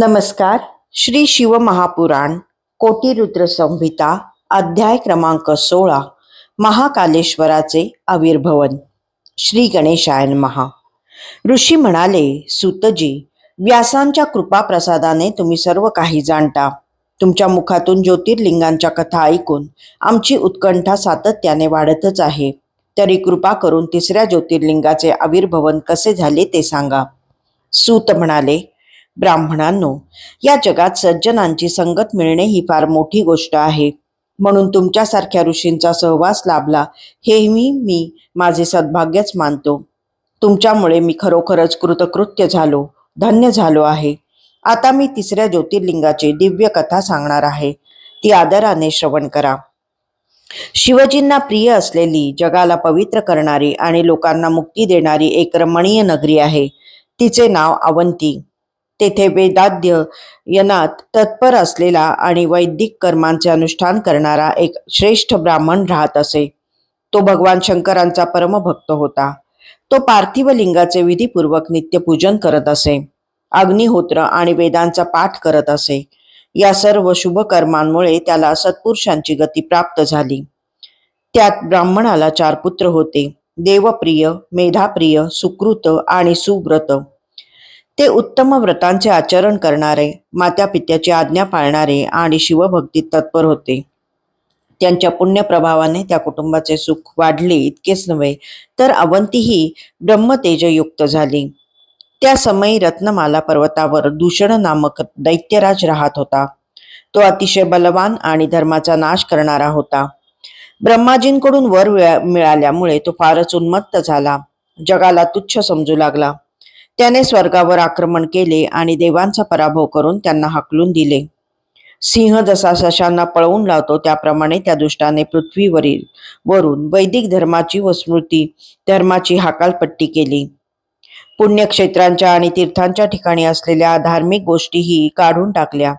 नमस्कार. श्री शिव महापुराण कोटिरुद्र संहिता अध्याय क्रमांक सोळा महाकालेश्वराचे आविर्भवन. श्री गणेशायन महा ऋषी म्हणाले सुतजी व्यासांच्या कृपाप्रसादाने तुम्ही सर्व काही जाणता. तुमच्या मुखातून ज्योतिर्लिंगांच्या कथा ऐकून आमची उत्कंठा सातत्याने वाढतच आहे. तरी कृपा करून तिसऱ्या ज्योतिर्लिंगाचे आविर्भवन कसे झाले ते सांगा. सूत म्हणाले ब्राह्मणांनो या जगात सज्जनांची संगत मिळणे ही फार मोठी गोष्ट आहे. म्हणून तुमच्यासारख्या ऋषींचा सहवास लाभला हे मी मी माझे सद्भाग्यच मानतो. तुमच्यामुळे मी खरोखरच कृतकृत्य झालो धन्य झालो आहे. आता मी तिसऱ्या ज्योतिर्लिंगाची दिव्य कथा सांगणार आहे. ती आदराने श्रवण करा. शिवजींना प्रिय असलेली जगाला पवित्र करणारी आणि लोकांना मुक्ती देणारी एक रमणीय नगरी आहे. तिचे नाव अवंती. तेथे वेदाध्य यनात तत्पर असलेला आणि वैदिक कर्मांचे अनुष्ठान करणारा एक श्रेष्ठ ब्राह्मण राहत असे. तो भगवान शंकरांचा परमभक्त होता. तो पार्थिव लिंगाचे विधीपूर्वक नित्यपूजन करत असे. अग्निहोत्र आणि वेदांचा पाठ करत असे. या सर्व शुभ कर्मांमुळे त्याला सत्पुरुषांची गती प्राप्त झाली. त्यात ब्राह्मणाला चार पुत्र होते. देवप्रिय मेधाप्रिय सुकृत आणि सुव्रत. ते उत्तम व्रतांचे आचरण करणारे मात्या पित्याची आज्ञा पाळणारे आणि शिवभक्तीत तत्पर होते. त्यांच्या पुण्यप्रभावाने त्या कुटुंबाचे सुख वाढले इतकेच नव्हे तर अवंतीही ब्रह्मतेजयुक्त झाली. त्या समयी रत्नमाला पर्वतावर दूषण नामक दैत्यराज राहत होता. तो अतिशय बलवान आणि धर्माचा नाश करणारा होता. ब्रह्माजींकडून वर मिळाल्यामुळे तो फारच उन्मत्त झाला. जगाला तुच्छ समजू लागला. त्याने स्वर्गावर आक्रमण केले आणि देवांचा पराभव करून त्यांना हाकलून दिले. सिंह जसा सशांना पळवून लावतो त्याप्रमाणे त्या दुष्टाने पृथ्वीवरील वरून वैदिक धर्माची व स्मृती धर्माची हाकालपट्टी केली. पुण्यक्षेत्रांच्या आणि तीर्थांच्या ठिकाणी असलेल्या धार्मिक गोष्टीही काढून टाकल्या.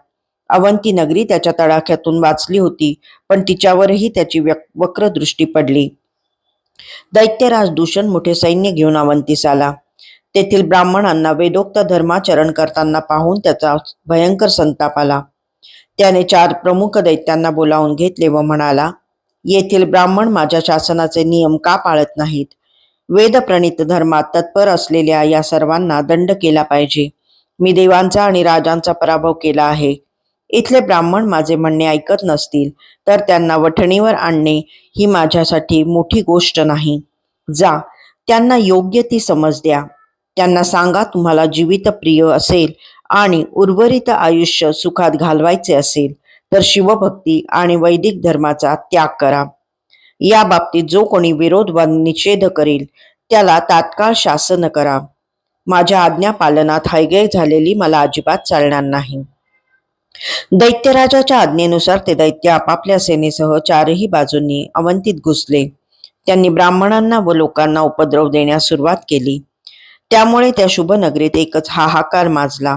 अवंती नगरी त्याच्या तडाख्यातून वाचली होती पण तिच्यावरही त्याची व्यक- वक्र दृष्टी पडली. दैत्यराज दूषण मोठे सैन्य घेऊन अवंतीस आला. तेथील ब्राह्मणांना वेदोक्त धर्माचरण करताना पाहून त्याचा भयंकर संताप आला. त्याने चार प्रमुख दैत्यांना बोलावून घेतले व म्हणाला येथील ब्राह्मण माझ्या शासनाचे नियम का पाळत नाहीत? वेदप्रणित धर्मात तत्पर असलेल्या या सर्वांना दंड केला पाहिजे. मी देवांचा आणि राजांचा पराभव केला आहे. इथले ब्राह्मण माझे म्हणणे ऐकत नसतील तर त्यांना वठणीवर आणणे ही माझ्यासाठी मोठी गोष्ट नाही. जा त्यांना योग्य ती समज द्या. त्यांना सांगा तुम्हाला जीवित प्रिय असेल आणि उर्वरित आयुष्य सुखात घालवायचे असेल तर शिवभक्ती आणि वैदिक धर्माचा त्याग करा. या बाबतीत जो कोणी विरोध वा निषेध करेल त्याला तात्काळ शासन करा. माझ्या आज्ञा पालनात हायगय झालेली मला अजिबात चालणार नाही. दैत्यराजाच्या आज्ञेनुसार ते दैत्य आपापल्या सेनेसह चारही बाजूंनी अवंतीत घुसले. त्यांनी ब्राह्मणांना व लोकांना उपद्रव देण्यास सुरुवात केली. त्यामुळे त्या शुभ नगरीत एकच हाहाकार माजला.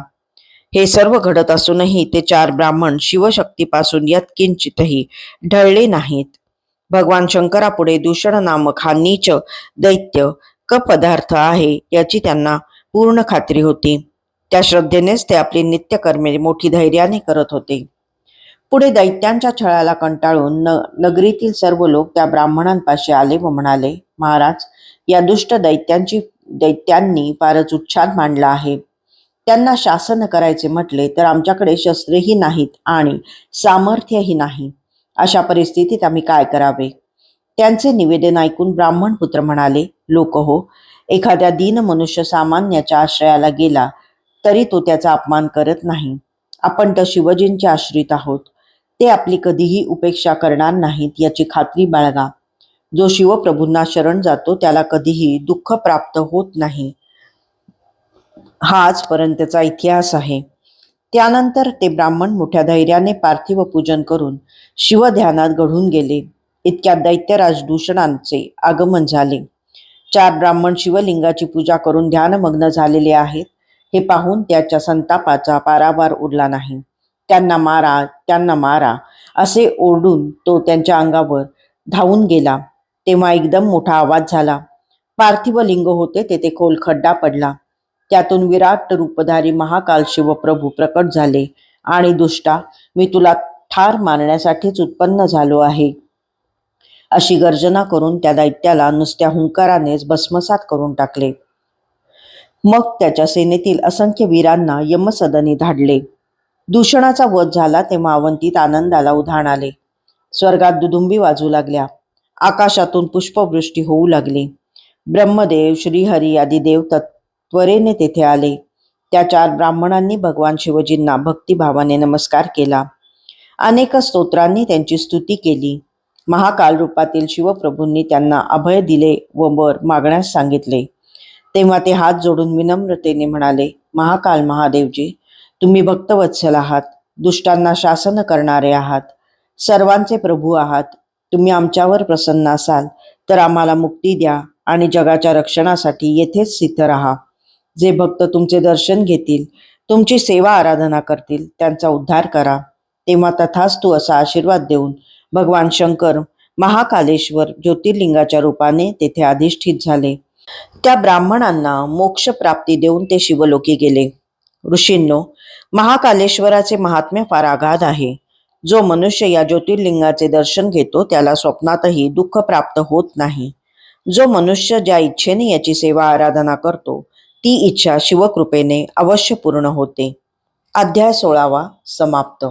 हे सर्व घडत असूनही ते चार ब्राह्मण शिवशक्तीपासून यत्किंचितही ढळले नाहीत. भगवान शंकरापुढे दूषण नामक हा नीच दैत्य क पदार्थ आहे याची त्यांना पूर्ण खात्री होती. त्या श्रद्धेनेच ते आपली नित्यकर्मे मोठी धैर्याने करत होते. पुढे दैत्यांच्या छळाला कंटाळून न नगरीतील सर्व लोक त्या ब्राह्मणांपाशी आले व म्हणाले महाराज या दुष्ट दैत्यांची दैत्यांनी फारच उच्छाद मांडला आहे. त्यांना शासन करायचे म्हटले तर आमच्याकडे शस्त्रेही नाहीत आणि सामर्थ्यही नाही. अशा परिस्थितीत आम्ही काय करावे? त्यांचे निवेदन ऐकून ब्राह्मण पुत्र म्हणाले लोक हो एखाद्या दीन मनुष्य सामान्याच्या आश्रयाला गेला तरी तो त्याचा अपमान करत नाही. आपण तर शिवजींचे आश्रित आहोत. ते आपली कधीही उपेक्षा करणार नाहीत याची खात्री बाळगा. जो शिवप्रभूंना शरण जातो त्याला कधीही दुःख प्राप्त होत नाही. हा आजपर्यंतचा इतिहास आहे. त्यानंतर ते ब्राह्मण मोठ्या धैर्याने पार्थिव पूजन करून शिवध्यानात घडून गेले. इतक्या दैत्यराज दूषणांचे आगमन झाले. चार ब्राह्मण शिवलिंगाची पूजा करून ध्यानमग्न झालेले आहेत. हे पाहून त्याच्या संतापाचा पारावार उरला नाही. त्यांना मारा त्यांना मारा असे ओरडून तो त्यांच्या अंगावर धावून गेला. तेव्हा एकदम मोठा आवाज झाला. पार्थिव लिंग होते तेथे खोल खड्डा पडला. त्यातून विराट रूपधारी महाकाल शिवप्रभू प्रकट झाले आणि दुष्टा मी तुला ठार मारण्यासाठीच उत्पन्न झालो आहे अशी गर्जना करून त्या दैत्याला नुसत्या हुंकारानेच भस्मसात करून टाकले. मग त्याच्या सेनेतील असंख्य वीरांना यमसदनी धाडले. दूषणाचा वध झाला तेव्हा अवंतीत आनंदाला उधाण आले. स्वर्गात दुदुंबी वाजू लागल्या. आकाशातून पुष्पवृष्टी होऊ लागली. ब्रह्मदेव श्रीहरी आदी देव त्वरेने तेथे आले. त्या चार ब्राह्मणांनी भगवान शिवजींना भक्तिभावाने नमस्कार केला. अनेक स्तोत्रांनी त्यांची स्तुती केली. महाकाल रूपातील शिवप्रभूंनी त्यांना अभय दिले व वर मागण्यास सांगितले. तेव्हा ते हात जोडून विनम्रतेने म्हणाले महाकाल महादेवजी तुम्ही भक्तवत्सल आहात दुष्टांना शासन करणारे आहात सर्वांचे प्रभू आहात तुम्ही आमच्यावर प्रसन्न असाल तर आम्हाला मुक्ती द्या आणि जगाच्या रक्षणासाठी येथेच स्थित राहा. जे भक्त तुमचे दर्शन घेतील तुमची सेवा आराधना करतील त्यांचा उद्धार करा. तेव्हा तथास्तु असा आशीर्वाद देऊन भगवान शंकर महाकालेश्वर ज्योतिर्लिंगाच्या रूपाने तेथे अधिष्ठित झाले. त्या ब्राह्मणांना मोक्ष प्राप्ती देऊन ते शिवलोकी गेले. ऋषींनो महाकालेश्वराचे महात्म्य फार आघात आहे. जो मनुष्य या ज्योतिर्लिंगाचे दर्शन घेतो त्याला स्वप्नातही दुःख प्राप्त होत नाही. जो मनुष्य ज्या इच्छेने याची सेवा आराधना करतो ती इच्छा शिवकृपेने अवश्य पूर्ण होते. अध्याय सोळावा समाप्त.